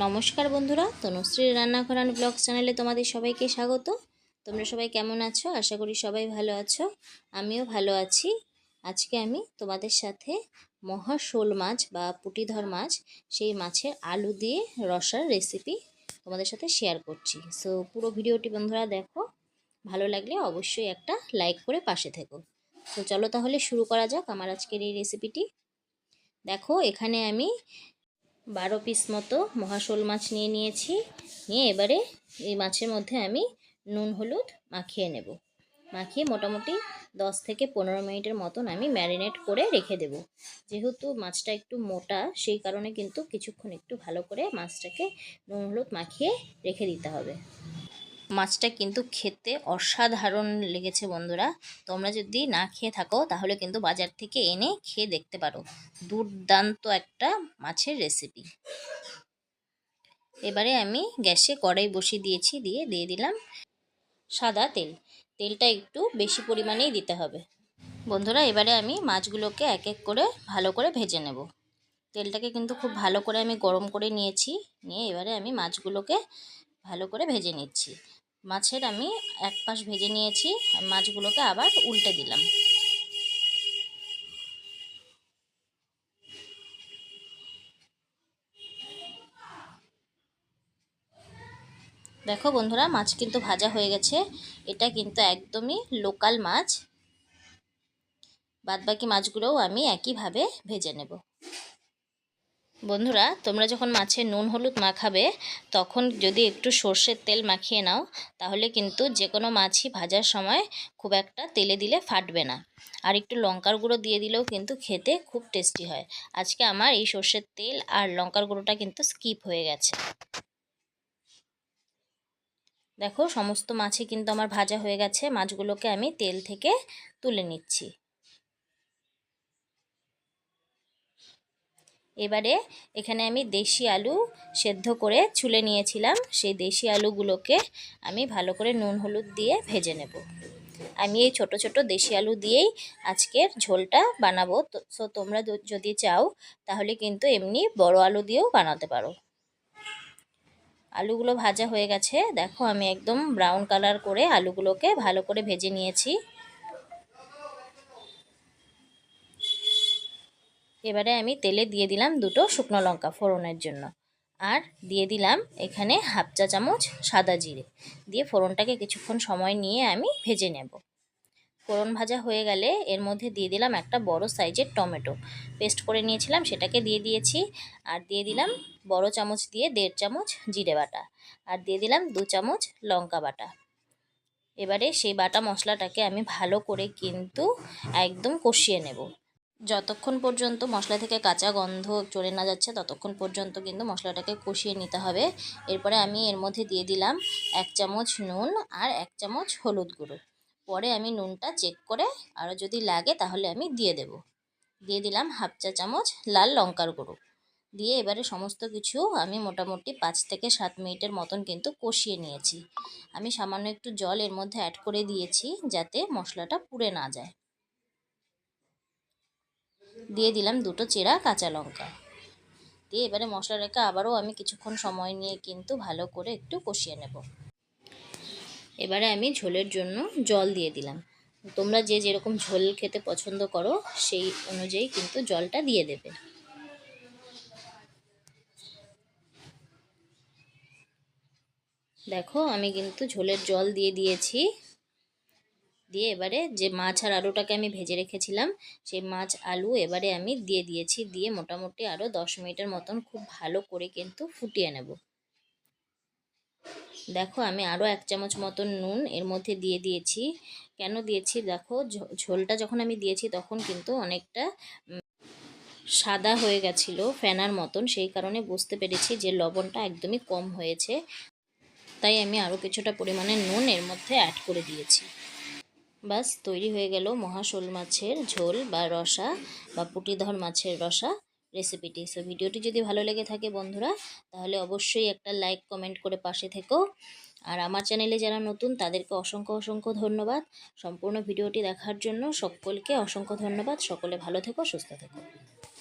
নমস্কার বন্ধুরা তনুশ্রীর রান্নাঘর অ্যান্ড ব্লগ চ্যানেলে তোমাদের সবাইকে স্বাগত। তোমরা সবাই কেমন আছো? আশা করি সবাই ভালো আছো। আমিও ভালো আছি। আজকে আমি তোমাদের সাথে মহা শোল মাছ বা পুটিধর মাছ, সেই মাছের আলু দিয়ে রসার রেসিপি তোমাদের সাথে শেয়ার করছি। সো পুরো ভিডিওটি বন্ধুরা দেখো। ভালো লাগলে অবশ্যই একটা লাইক করে পাশে থেকো। তো চলো তাহলে শুরু করা যাক আমার আজকের এই রেসিপিটি দেখো, এখানে আমি বারো পিস মতো মহাশোল মাছ নিয়ে নিয়েছি। নিয়ে এবারে এই মাছের মধ্যে আমি নুন, হলুদ মাখিয়ে নেব। মাখিয়ে মোটামুটি দশ থেকে পনেরো মিনিটের মতন আমি ম্যারিনেট করে রেখে দেব। যেহেতু মাছটা একটু মোটা, সেই কারণে কিন্তু কিছুক্ষণ একটু ভালো করে মাছটাকে নুন, হলুদ মাখিয়ে রেখে দিতে হবে। মাছটা কিন্তু খেতে অসাধারণ লেগেছে বন্ধুরা। তোমরা যদি না খেয়ে থাকো, তাহলে কিন্তু বাজার থেকে এনে খেয়ে দেখতে পারো। দুর্দান্ত একটা মাছের রেসিপি এবারে আমি গ্যাসে কড়াই বসিয়ে দিয়েছি, দিয়ে দিয়ে দিলাম সাদা তেল। তেলটা একটু বেশি পরিমাণেই দিতে হবে। বন্ধুরা, এবারে আমি মাছগুলোকে এক এক করে ভালো করে ভেজে নেব। তেলটাকে কিন্তু খুব ভালো করে আমি গরম করে নিয়েছি। নিয়ে এবারে আমি মাছগুলোকে ভালো করে ভেজে নিচ্ছি। মাছের আমি এক পাশ ভেজে নিয়েছি, মাছগুলোকে আবার উল্টে দিলাম। দেখো বন্ধুরা, মাছ কিন্তু ভাজা হয়ে গেছে। এটা কিন্তু একদমই লোকাল মাছ। বাদবাকি মাছগুলোও আমি একইভাবে ভেজে নেব। বন্ধুরা, তোমরা যখন মাছে নুন, হলুদ মাখাবে, তখন যদি একটু সর্ষের তেল মাখিয়ে নাও, তাহলে কিন্তু যে কোনো মাছই ভাজার সময় খুব একটা তেলে দিলে ফাটবে না। আর একটু লঙ্কার গুঁড়ো দিয়ে দিলেও কিন্তু খেতে খুব টেস্টি হয়। আজকে আমার এই সর্ষের তেল আর লঙ্কার গুঁড়োটা কিন্তু স্কিপ হয়ে গেছে। দেখো, সমস্ত মাছই কিন্তু আমার ভাজা হয়ে গেছে। মাছগুলোকে আমি তেল থেকে তুলে নিচ্ছি। এবারে এখানে আমি দেশি আলু সেদ্ধ করে ছুলে নিয়েছিলাম। সেই দেশি আলুগুলোকে আমি ভালো করে নুন, হলুদ দিয়ে ভেজে নেব। আমি এই ছোট ছোট দেশি আলু দিয়েই আজকের ঝোলটা বানাবো। সো তোমরা যদি চাও তাহলে কিন্তু এমনি বড় আলু দিয়েও বানাতে পারো। আলুগুলো ভাজা হয়ে গেছে। দেখো আমি একদম ব্রাউন কালার করে আলুগুলোকে ভালো করে ভেজে নিয়েছি। এবারে আমি তেলে দিয়ে দিলাম দুটো শুকনো লঙ্কা ফোড়নের জন্য। আর দিয়ে দিলাম এখানে হাফ চা চামচ সাদা জিরে। দিয়ে ফোড়নটাকে কিছুক্ষণ সময় নিয়ে আমি ভেজে নেব। ফোড়ন ভাজা হয়ে গেলে এর মধ্যে দিয়ে দিলাম একটা বড় সাইজের টমেটো। পেস্ট করে নিয়েছিলাম, সেটাকে দিয়ে দিয়েছি। আর দিয়ে দিলাম বড় চামচ দিয়ে দেড় চামচ জিরে বাটা। আর দিয়ে দিলাম দু চামচ লঙ্কা বাটা। এবারে সেই বাটা মশলাটাকে আমি ভালো করে কিন্তু একদম কষিয়ে নেব। যতক্ষণ পর্যন্ত মশলা থেকে কাঁচা গন্ধ চলে না যাচ্ছে, ততক্ষণ পর্যন্ত কিন্তু মশলাটাকে কষিয়ে নিতে হবে। এরপরে আমি এর মধ্যে দিয়ে দিলাম এক চামচ নুন আর এক চামচ হলুদ গুঁড়ো। পরে আমি নুনটা চেক করে আরও যদি লাগে তাহলে আমি দিয়ে দেব। দিয়ে দিলাম হাফ চা চামচ লাল লঙ্কার গুঁড়ো। দিয়ে এবারে সমস্ত কিছু আমি মোটামুটি পাঁচ থেকে সাত মিনিটের মতন কিন্তু কষিয়ে নিয়েছি। আমি সামান্য একটু জল এর মধ্যে অ্যাড করে দিয়েছি যাতে মশলাটা পুড়ে না যায়। দিয়ে দিলাম দুটো চেরা কাঁচা লঙ্কা। দিয়ে এবারে মশলা মশলাটাকে আবারও আমি কিছুক্ষণ সময় নিয়ে কিন্তু ভালো করে একটু কষিয়ে নেব। এবারে আমি ঝোলের জন্য জল দিয়ে দিলাম। তোমরা যে যেরকম ঝোল খেতে পছন্দ করো, সেই অনুযায়ী কিন্তু জলটা দিয়ে দেবে। দেখো, আমি কিন্তু ঝোলের জল দিয়ে দিয়েছি। দিয়ে এবারে যে মাছ আর আলুটাকে আমি ভেজে রেখেছিলাম, সেই মাছ, আলু এবারে আমি দিয়ে দিয়েছি। দিয়ে মোটামুটি আরও দশ মিনিটের মতন খুব ভালো করে কিন্তু ফুটিয়ে নেব। দেখো, আমি আরও এক চামচ মতন নুন এর মধ্যে দিয়ে দিয়েছি। কেন দিয়েছি? দেখো ঝোলটা যখন আমি দিয়েছি তখন কিন্তু অনেকটা সাদা হয়ে গেছিল ফেনার মতন। সেই কারণে বুঝতে পেরেছি যে লবণটা একদমই কম হয়েছে। তাই আমি আরও কিছুটা পরিমাণে নুন এর মধ্যে অ্যাড করে দিয়েছি। বাস, তৈরি হয়ে গেল মহাশোল মাছের ঝোল বা রসা বা পুটিধর মাছের রসা রেসিপিটি সো ভিডিওটি যদি ভালো লেগে থাকে বন্ধুরা, তাহলে অবশ্যই একটা লাইক কমেন্ট করে পাশে থেকো। আর আমার চ্যানেলে যারা নতুন, তাদেরকে অসংখ্য অসংখ্য ধন্যবাদ। সম্পূর্ণ ভিডিওটি দেখার জন্য সকলকে অসংখ্য ধন্যবাদ। সকলে ভালো থেকো, সুস্থ থেকো।